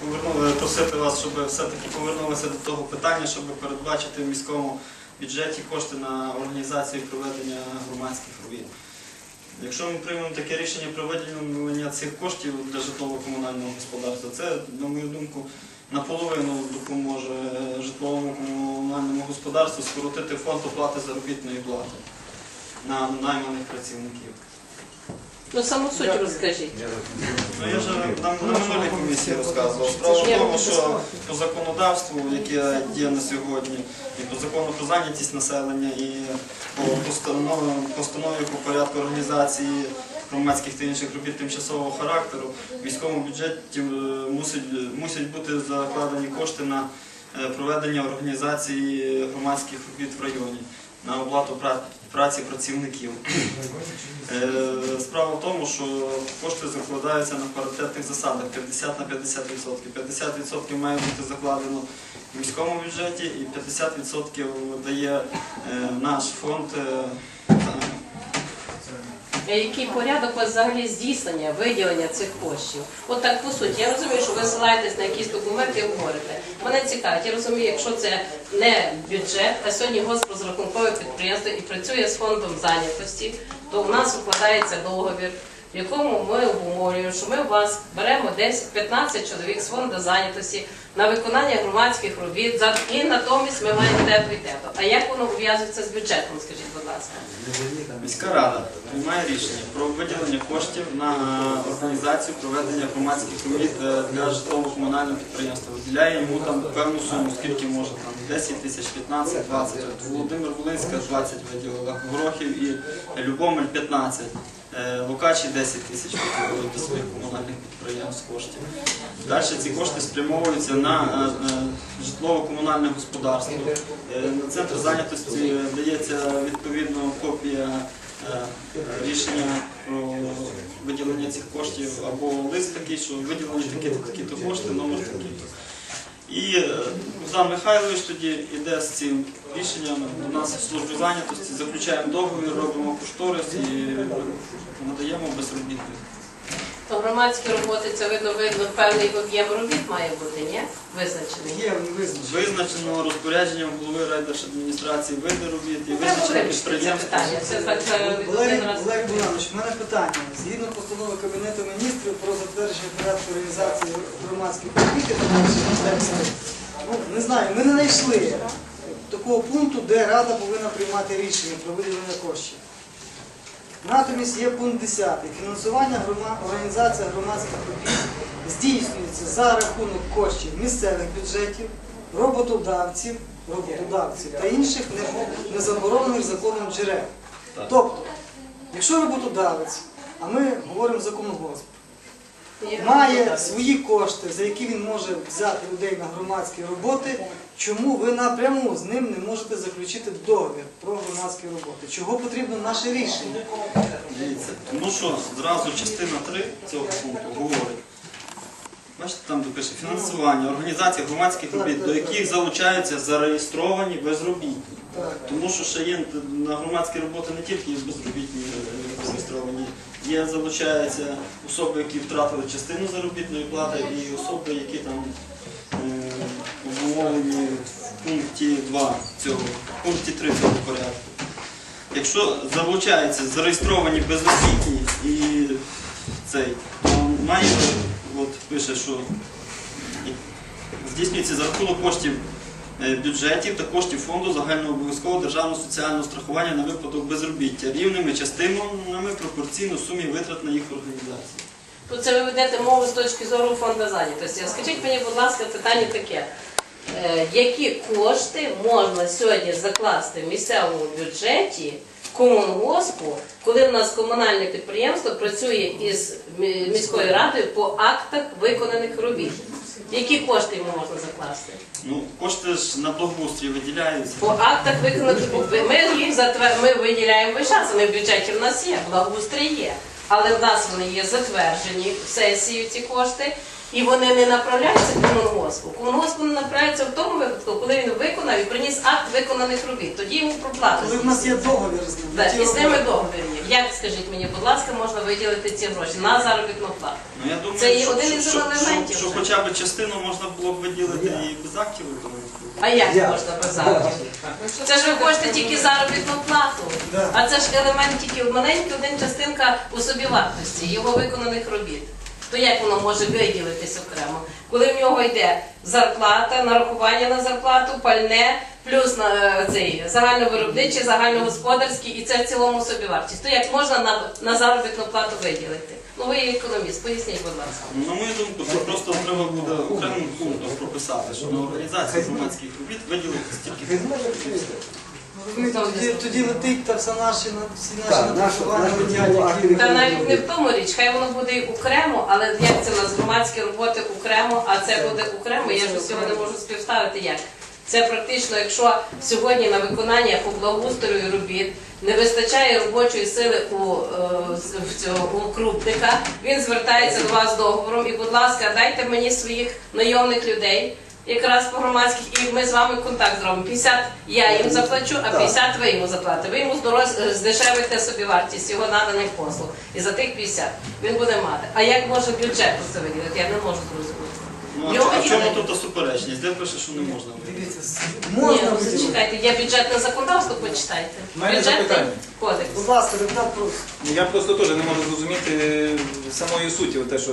повернули, просити вас, щоб все-таки повернулися до того питання, щоб передбачити в міському бюджеті кошти на організацію і проведення громадських робіт. Якщо ми приймемо таке рішення про виділення цих коштів для житлово-комунального господарства, це, на мою думку, наполовину допоможе житловому комунальному господарству скоротити фонд оплати заробітної плати на найманих працівників. Ну саму суть розкажіть. Ну, я вже на, на минулій комісії розказував. Справа в тому, що по законодавству, яке діє на сьогодні, і по закону про зайнятість населення, і по постанові, постанові по порядку організації громадських та інших робіт тимчасового характеру, в міському бюджеті е, мусить, мусять бути закладені кошти на е, проведення організації громадських робіт в районі, на оплату праці працівників. Е, Справа в тому, що кошти закладаються на паритетних засадах 50 на 50%. 50% має бути закладено в міському бюджеті і 50% дає е, наш фонд. Е, Який порядок у взагалі здійснення, виділення цих коштів? От так по суті, я розумію, що ви ссилаєтесь на якісь документи і говорите. Мене цікавить, я розумію, якщо це не бюджет, а сьогодні госпрозрахункове підприємство і працює з фондом зайнятості, то в нас укладається договір, якому ми обумовлюємо, що ми у вас беремо десь 15 чоловік з фонду зайнятості на виконання громадських робіт, і натомість ми маємо те-то і те-то. А як воно ув'язується з бюджетом, скажіть, будь ласка? Міська рада приймає рішення про виділення коштів на організацію проведення громадських робіт е, для житлово-комунального підприємства. Виділяє йому там певну суму, скільки може там 10 тисяч, 15, 20. От Володимир Волинська 20 виділила, Горохів і Любомель 15. Е, Лукачі 10 тисяч виділили до своїх комунальних підприємств коштів. Далі ці кошти спрямовуються на е, е, житлово-комунальне господарство. На центр зайнятості дається відповідно копія рішення про виділення цих коштів або лист такий, що виділені такі-то кошти, номер такий-то. І Богдан Михайлович тоді йде з цим рішенням до нас в службу зайнятості, заключаємо договір, робимо кошторис і надаємо безробітних. То громадські роботи це видно, видно певний об'єм робіт має бути, ні? Визначений. Є вони. Визначено розпорядженням голови райдержадміністрації види робіт і визначено підприємство. Це так Олег, раз. Олег Богданович, у мене питання. Згідно постанови Кабінету міністрів про затвердження порядку організації громадських робіт ну, не знаю, ми не знайшли такого пункту, де Рада повинна приймати рішення про виділення коштів. Натомість є пункт 10. Фінансування організації громадських робіт здійснюється за рахунок коштів місцевих бюджетів, роботодавців, роботодавців та інших незаборонених законом джерел. Тобто, якщо роботодавець, а ми говоримо за комунгосп, має свої кошти, за які він може взяти людей на громадські роботи, чому ви напряму з ним не можете заключити договір про громадські роботи? Чого потрібно наше рішення? Дивіться, тому що зразу частина 3 цього пункту говорить. Бачите, там де пише фінансування, організація громадських робіт, до яких залучаються зареєстровані безробітні. Тому що ще є на громадські роботи не тільки є безробітні е, зареєстровані, є залучаються особи, які втратили частину заробітної плати, і особи, які там е, в пункті 2 цього, в пункті 3 цього порядку. Якщо залучаються зареєстровані безробітні і цей, то має, от пише, що здійснюється за рахунок коштів е, бюджетів та коштів фонду загальнообов'язкового державного соціального страхування на випадок безробіття рівними частинами пропорційно сумі витрат на їх організацію. Тут це ви ведете мову з точки зору фонду зайнятості. Скажіть мені, будь ласка, питання таке. Е, Які кошти можна сьогодні закласти в місцевому бюджеті комунгоспу, коли в нас комунальне підприємство працює із міською радою по актах виконаних робіт? Які кошти йому можна закласти? Ну, кошти ж на благоустрій виділяються. По актах виконаних робіт. Ми їх затвер... ми виділяємо весь час, вони в бюджеті в нас є, благоустрій є. Але в нас вони є затверджені сесією ці кошти. І вони не направляються комунгоспу. Комунгоспу не направляються в тому випадку, коли він виконав і приніс акт виконаних робіт. Тоді йому проплата. Коли в нас є договір з ним. Ті і з ними договір є. Як скажіть мені, будь ласка, можна виділити ці гроші на заробітну плату? Ну, я думаю, Це є що, один із що, що, елементів що, вже. хоча б частину можна було б виділити і без актів виконання. А як можна без актів? Це ж ви хочете тільки заробітну плату. Да. А це ж елемент тільки маленький, один частинка у собівартості, його виконаних робіт. То як воно може виділитись окремо? Коли в нього йде зарплата, нарахування на зарплату, пальне, плюс на е, цей загальновиробничий, загальногосподарський, і це в цілому собівартість. То як можна на, на заробітну плату виділити? Ну ви економіст, поясніть, будь ласка. На мою думку, це просто треба буде окремим пунктом прописати, що на організацію громадських робіт виділити стільки. Розумієте, тоді, тоді летить та все наші, на- всі наші Так, наші- напрацювання наші летять, які активні Та навіть не в тому річ, хай воно буде і окремо, але як це у нас громадські роботи окремо, а це буде окремо, я ж усього не можу співставити як. Це практично, якщо сьогодні на виконання по благоустрою робіт не вистачає робочої сили у, е, з- в цього, у крупника, він звертається до вас з договором і, будь ласка, дайте мені своїх найомних людей. Якраз по громадських, і ми з вами контакт зробимо. 50 я їм заплачу, а 50 ви йому заплатите. Ви йому здороз- здешевите собі вартість його наданих послуг. І за тих 50 він буде мати. А як може бюджет це виділити? Я не можу зрозуміти. Ну, а Його в чому- тут суперечність? Де пише, що не можна? Дивіться, с- Ні, можна ну виділити. зачекайте, є бюджетне законодавство, почитайте. У мене Бюджетний запитання. кодекс. Будь ласка, депутат просить. Ну, Я просто теж не можу зрозуміти е, самої суті, те, що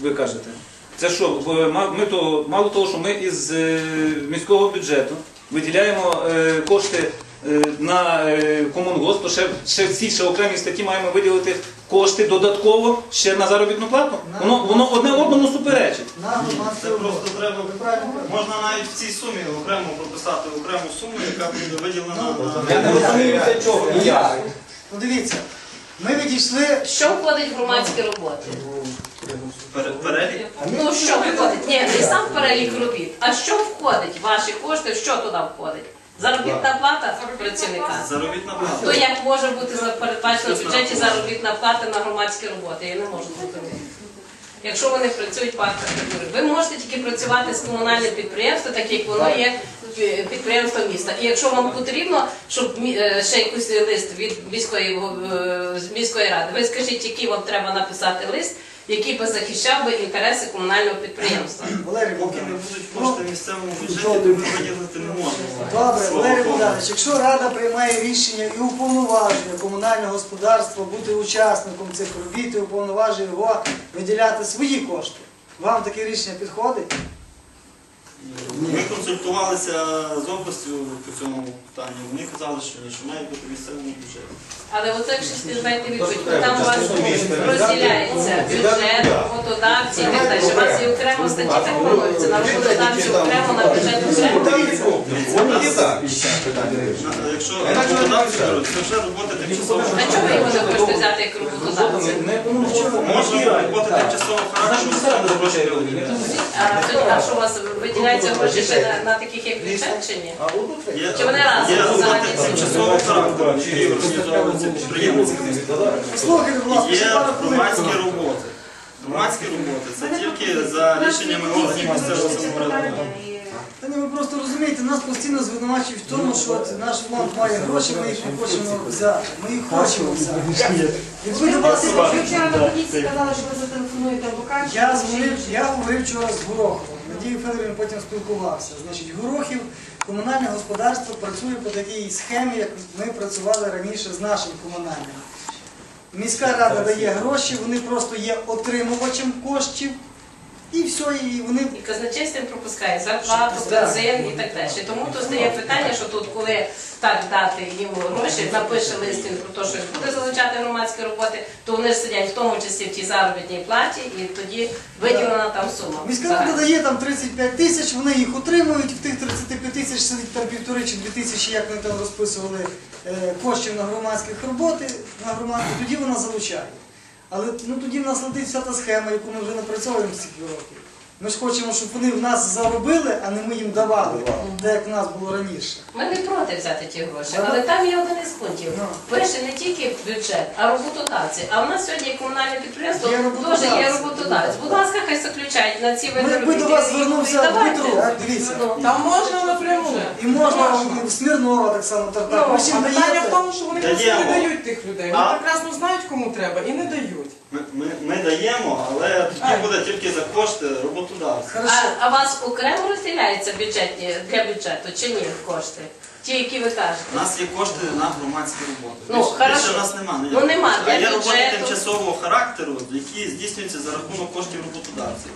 ви кажете. Це що, в- ми то мало того, що ми із е, міського бюджету виділяємо е, кошти е, на е, комунгосп, то ще, ще в цій ще окремій статті маємо виділити кошти додатково ще на заробітну плату. Воно, воно одне одному суперечить. На Це просто треба. Ви правильно кажете. Можна навіть в цій сумі окремо прописати окрему суму, яка буде виділена Я не розумію для чого. Ну дивіться, ми відійшли. Що входить в громадські роботи? Пере- перелік. Ну що входить? Ні, не сам перелік робіт. А що входить? Ваші кошти, що туди входить? Заробітна плата працівника. Заробітна То плата. як може бути за- передбачено в бюджеті заробітна плата на громадські роботи? Я не можу зрозуміти. Якщо вони працюють в парках культури, ви можете тільки працювати з комунальним підприємством, так як воно є е, підприємство міста. І якщо вам потрібно, щоб мі- е, ще якийсь лист від міської е, з міської ради, ви скажіть, який вам треба написати лист, який би захищав би інтереси комунального підприємства. Валерій Поки не Богданович. будуть кошти в місцевому бюджеті, ми виділити не можемо. Добре, Слово Валерій Богу. Богданович, якщо Рада приймає рішення і уповноважує комунальне господарство бути учасником цих робіт і уповноважує його виділяти свої кошти, вам таке рішення підходить? Ми консультувалися з областю по цьому питанню. Вони казали, що ні, що має бути в місцевому бюджеті. Але от якщо знаєте відповідь, там у вас розділяється бюджет, роботодавці і так далі. У вас є окремо статті так планується, на роботодавці окремо, на бюджет окремо. Якщо роботодавці беруть, це вже робота тимчасового А чого його не хочете взяти як роботодавця? Може робота тимчасового характеру. А що у вас виділяється гроші ще на, на таких як бюджет чи ні? Чи вони разом є роботи взагалі? тимчасового характеру, які організовуються підприємницькими. Слухайте, будь ласка, Є ще громадські роботи. Громадські роботи це тільки за рішеннями органів місцевого самоврядування. Та ні, ви просто розумієте, нас постійно звинувачують в тому, що от наш фонд має гроші, ми їх не хочемо взяти. Ми їх хочемо взяти. Якби до вас Ви вчора на комісії казали, що ви зателефонуєте адвокату. Я дзвонив, я говорив вчора з Гороховим. Надію Федорівною потім спілкувався. Значить, Горохів, комунальне господарство працює по такій схемі, як ми працювали раніше з нашим комунальним. Міська рада дає гроші, вони просто є отримувачем коштів, і все, і вони І казначейством пропускає зарплату, бензин і так далі. Тому то стає питання, що тут, коли так дати йому гроші, напише лист він про те, що буде залучати громадські роботи, то вони ж сидять в тому числі в тій заробітній платі, і тоді виділена там сума. Міська рада дає там 35 тисяч, вони їх отримують, в тих 35 тисяч сидить там півтори чи дві тисячі, як вони там розписували е, коштів на громадських роботи, на громадські, тоді вона залучає. Але ну, тоді в нас летить вся та схема, яку ми вже напрацьовуємо стільки років. Ми ж хочемо, щоб вони в нас заробили, а не ми їм давали, так як в нас було раніше. Ми не проти взяти ті гроші, але там є один із пунктів. Ну. Пише не тільки бюджет, а роботодавці. А в нас сьогодні комунальне підприємство Є теж роботодавці. є роботодавець. Будь ласка, хай заключають на ці Ми види якби до вас звернувся. Дмитро, дивіться. Ну, Там можна напряму. І можна в Смірнова так само так. Ну, питання в тому, що вони просто не дають тих людей. Вони прекрасно знають, кому треба, і не дають. Ми, ми, ми даємо, але тоді буде тільки за кошти роботодавця. А, а вас окремо розділяються бюджетні для бюджету чи ні кошти? Ті, які ви кажете? У нас є кошти на громадські роботи. Ну, Більше, хорошо. більше у нас немає. Ну, нема А для є роботи бюджету. тимчасового характеру, які здійснюються за рахунок коштів роботодавців.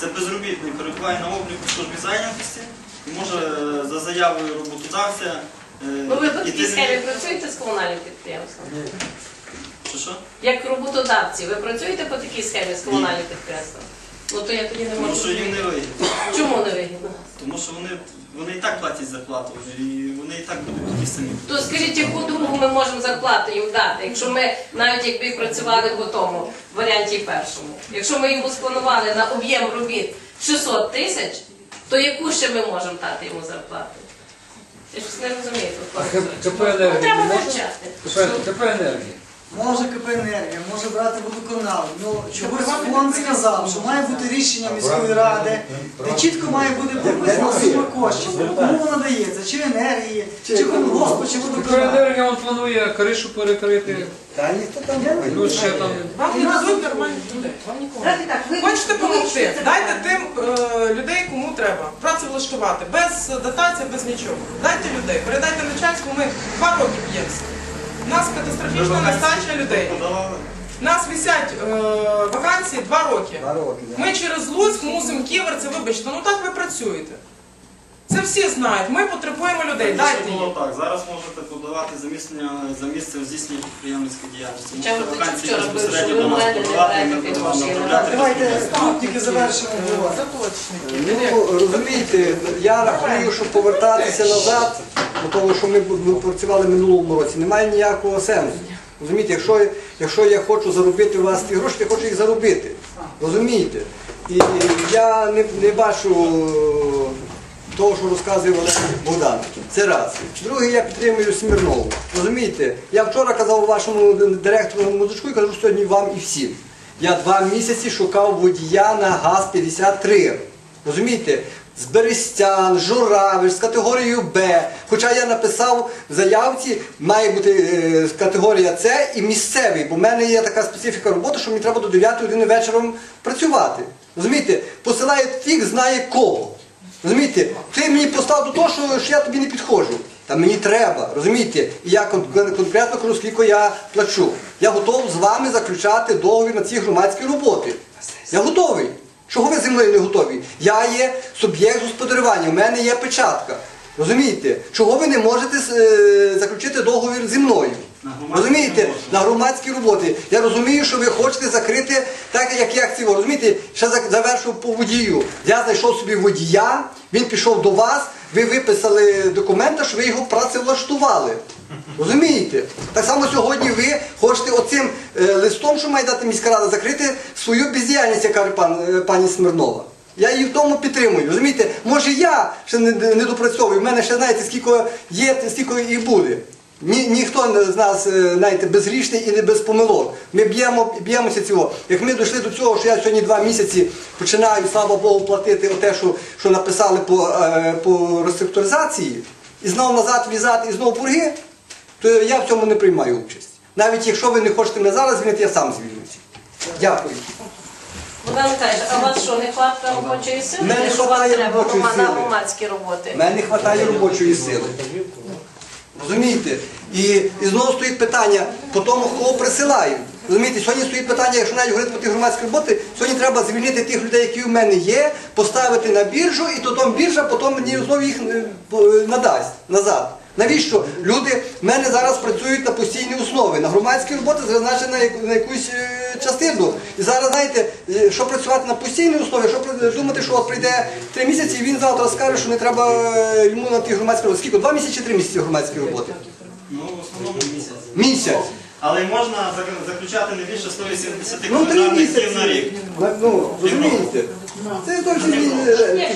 Це безробітний перебуває на обліку в службі зайнятості і може е, за заявою роботодавця. е, Ну ви по іти на- схемі працюєте з комунальним підприємством? Що що? Як роботодавці, ви працюєте по такій схемі з комунальним підприємством? Ну то я тоді не Тому можу. що їм не вигідно. Чому не вигідно? Тому що вони, вони і так платять зарплату, і вони і так будуть такі самі. То скажіть, яку другу ми можемо зарплату їм дати, якщо ми навіть якби працювали по тому варіанті першому. Якщо ми їм спланували на об'єм робіт 600 тисяч, то яку ще ми можемо дати йому зарплату? Я щось не розумію тут. А КП Ну, енергії треба вивчати. КП енергії. Може КП енергія, може брати водоканал. Ну чогось фонд сказав, що має бути рішення міської ради, де чітко має бути прописана сума коштів. Кому вона дається? Чи енергії, чи колгоспу, чи водоканал. енергія він планує кришу перекрити. Та ніхто там не Плюс ще там. Вам не дадуть нормальних людей. Вам нікому. Давайте так, ви Хочете допомогти? Дайте тим е, людей, кому треба. Працевлаштувати. Без дотації, без нічого. Дайте людей. Передайте начальству, ми два роки б'ємося. У нас катастрофічна нестача людей. Нас висять е, вакансії два роки. Два роки, да. Ми через Луцьк мусимо ківерці, вибачте, ну так ви працюєте. Це всі знають. Ми потребуємо людей. Дайте було їм. так. Зараз можете подавати за місце, за місце здійснення підприємницької діяльності. Хоча Можете ви вакансії вчора безпосередньо до нас мене подавати, ми будемо вам направляти Давайте тут тільки завершимо говорити. Ну, розумієте, я рахую, що повертатися назад, до того, що ми працювали в минулому році, немає ніякого сенсу. Розумієте, якщо, якщо я хочу заробити у вас ті гроші, я хочу їх заробити. Розумієте? І я не, не бачу того, що розказує Олег Богдан. Це раз. Друге, я підтримую Смірнову. Розумієте? Я вчора казав вашому директору музичку і кажу сьогодні вам і всім. Я два місяці шукав водія на ГАЗ-53. Розумієте? З Берестян, Журавич, з категорією Б. Хоча я написав в заявці, має бути е, категорія С і місцевий, бо в мене є така специфіка роботи, що мені треба до 9 години вечором працювати. Розумієте? Посилають фіг знає кого. Розумієте? Ти мені постав до того, що я тобі не підходжу. Та мені треба, розумієте? І я конкретно кажу, скільки я плачу. Я готовий з вами заключати договір на ці громадські роботи. Я готовий. Чого ви зі мною не готові? Я є суб'єкт господарювання, у мене є печатка. Розумієте? Чого ви не можете е, заключити договір зі мною? Розумієте? На громадські роботи. Я розумію, що ви хочете закрити, так як я цього. Розумієте, ще за- завершив по водію. Я знайшов собі водія, він пішов до вас, ви виписали документи, що ви його працевлаштували. Розумієте? Так само сьогодні ви хочете оцим е, листом, що має дати міська рада, закрити свою бездіяльність, як каже пан, е, пані Смирнова. Я її в тому підтримую. Розумієте, може я ще не, не допрацьовую, в мене ще знаєте, скільки є, стільки і буде. Ні, ніхто з нас, е, знаєте, безгрішний і не без помилок. Ми б'ємо, б'ємося цього. Як ми дійшли до цього, що я сьогодні два місяці починаю, слава Богу, платити те, що, що написали по, е, по реструктуризації, і знову назад в'язати, і знову борги, то я в цьому не приймаю участь. Навіть якщо ви не хочете мене зараз звільнити, я сам звільнюся. Дякую. Богдан Михайлович, а у вас що, нехватка робочої сили? Мене вам хватає робочої грома- на сили. громадські роботи? У мене не вистачає робочої сили. Розумієте? І, і знову стоїть питання по тому, кого присилають. Розумієте, сьогодні стоїть питання, якщо навіть говорити про ті громадські роботи, сьогодні треба звільнити тих людей, які в мене є, поставити на біржу, і то там біржа потім мені знову їх е, е, надасть назад. Навіщо? Люди в мене зараз працюють на постійній основі. На громадські роботи зазначено на якусь е, частину. І зараз, знаєте, е, що працювати на постійній основі, що думати, що от прийде три місяці, і він завтра скаже, що не треба е, йому на ті громадські роботи. Скільки? Два місяці чи три місяці громадські роботи? Ну, в основному місяць. Місяць. Але можна заключати не більше 180 Ну, три місяці. на рік. Ну, розумієте? Це зовсім не Ні.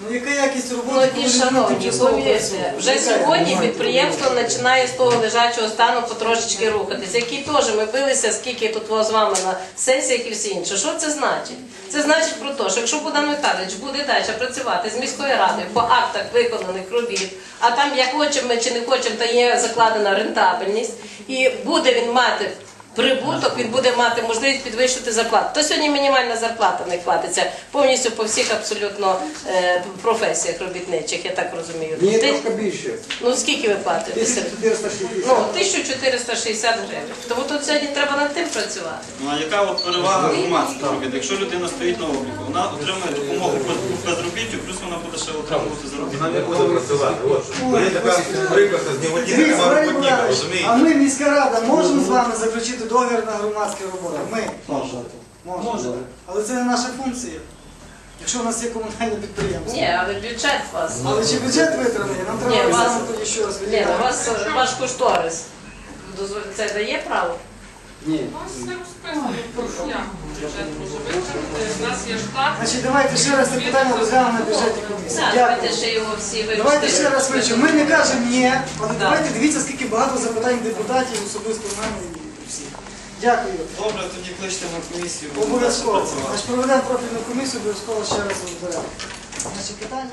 Ну яка якість роботи? Ну, коли шановні, повірте, вже сьогодні підприємство починає з того лежачого стану потрошечки рухатись, який теж ми билися, скільки тут з вами на сесіях і все інше. Що це значить? Це значить про те, що якщо Богдан Віталійович буде далі працювати з міською радою по актах виконаних робіт, а там як хочемо ми чи не хочемо, та є закладена рентабельність, і буде він мати прибуток, він буде мати можливість підвищити зарплату. То сьогодні мінімальна зарплата не хватиться повністю по всіх абсолютно е, професіях робітничих, я так розумію. Ні, Ти- трошки більше. ну скільки ви платите? 1460. Ну, 1460 гривень. Тому тут сьогодні треба над тим працювати. Ну а яка от перевага громадських робіт? Якщо людина стоїть на обліку, вона отримує допомогу по безробіттю, плюс вона буде ще отримувати заробітну. Вона не буде працювати. От. Така з нього розумієте? а ми, міська рада, можемо з вами заключити договір на громадські роботи? Ми можемо. Можемо. Але це не наша функція. Якщо у нас є комунальне підприємство. Ні, але бюджет у вас. Але чи бюджет витримає? Нам Ні, треба вас- тоді ще раз Ні, у вас ваш кошторис. Це дає право? Ні. Значить, давайте ще раз це питання розглянемо на бюджеті комісії. Так, давайте ще його всі вивчити. Давайте ще раз вивчимо. Ми не кажемо ні, але давайте дивіться, скільки багато запитань депутатів, особисто в мене. Дякую. Добре, тоді кличте на комісію. Обов'язково. Значить, проведемо профільну комісію, обов'язково ще раз розберемо. Значить, питання.